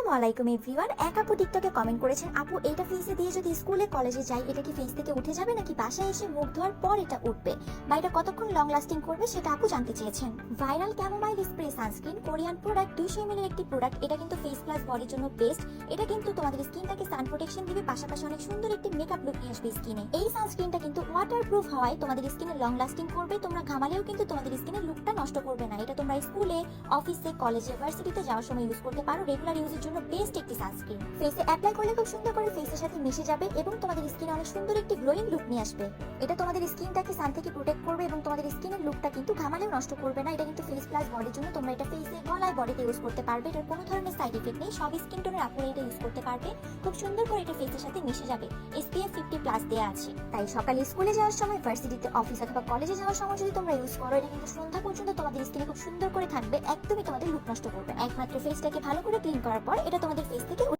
আসসালামু আলাইকুম এভরিওয়ান। এক আপু টিকটকে কমেন্ট করেছেন, আপু, এটা ফেসে দিয়ে যদি স্কুলে, কলেজে যাই, এটা কি ফেস থেকে উঠে যাবে নাকি বাসায় এসে মুখ ধোয়ার পর এটা উঠবে? বা এটা কতক্ষণ লং লাস্টিং করবে সেটা আপু জানতে চেয়েছেন। Viral chamomile spray sunscreen Korean product দুইশো এমএল একটি প্রোডাক্ট এটা কিন্তু ফেস প্লাস বডির জন্য বেস্ট এটা কিন্তু তোমাদের স্কিনটাকে সান প্রোটেকশন দিবে, পাশাপাশি অনেক সুন্দর একটি মেকআপ লুক নিয়ে আসবে স্কিনে। এই সানস্ক্রিনটা কিন্তু ওয়াটার প্রুফ হওয়ায় তোমাদের স্কিনে লং লাস্টিং করবে, তোমরা ঘামালেও কিন্তু তোমাদের স্কিনের লুকটা নষ্ট করবে না। এটা তোমরা স্কুলে অফিসে কলেজে ভার্সিটিতে যাওয়ার সময় ইউজ করতে পারো রেগুলার ইউজের জন্য বেস্ট একটি সানস্ক্রিন ফেসে অ্যাপ্লাই করলে খুব সুন্দর করে ফেসের সাথে মিশে যাবে এবং তোমাদের স্কিনে অনেক সুন্দর একটি গ্লোয়িং লুক নিয়ে আসবে। এটা তোমাদের স্কিনটাকে সান থেকে প্রোটেক্ট করবে এবং তোমাদের স্কিনের লুকটা কিন্তু ঘামালেও নষ্ট করবে না। এটা কিন্তু ফেস প্লাস বডির জন্য তোমরা এটা ফেসে গলায় বডিতে ইউজ করতে পারবে। এটার কোনো ধরনের সাইড ইফেক্ট নেই। সব স্কিন টোনের আপনারা এটা ইউজ করতে পারবে। খুব সুন্দর করে এটা ফেসের সাথে মিশে যাবে। এসপিএফ ফিফটি প্লাস দেওয়া আছে। তাই সকালে স্কুলে যাওয়ার সময় ভার্সিটিতে অফিস অথবা কলেজে যাওয়ার সময় যদি তোমরা ইউজ করো, এটা কিন্তু সন্ধ্যা পর্যন্ত তোমাদের স্কিনে খুব সুন্দর করে থাকবে, একদমই তোমাদের লুক নষ্ট করবে একমাত্র ফেসটাকে ভালো করে ক্লিন করার পর এটা তোমাদের ফেস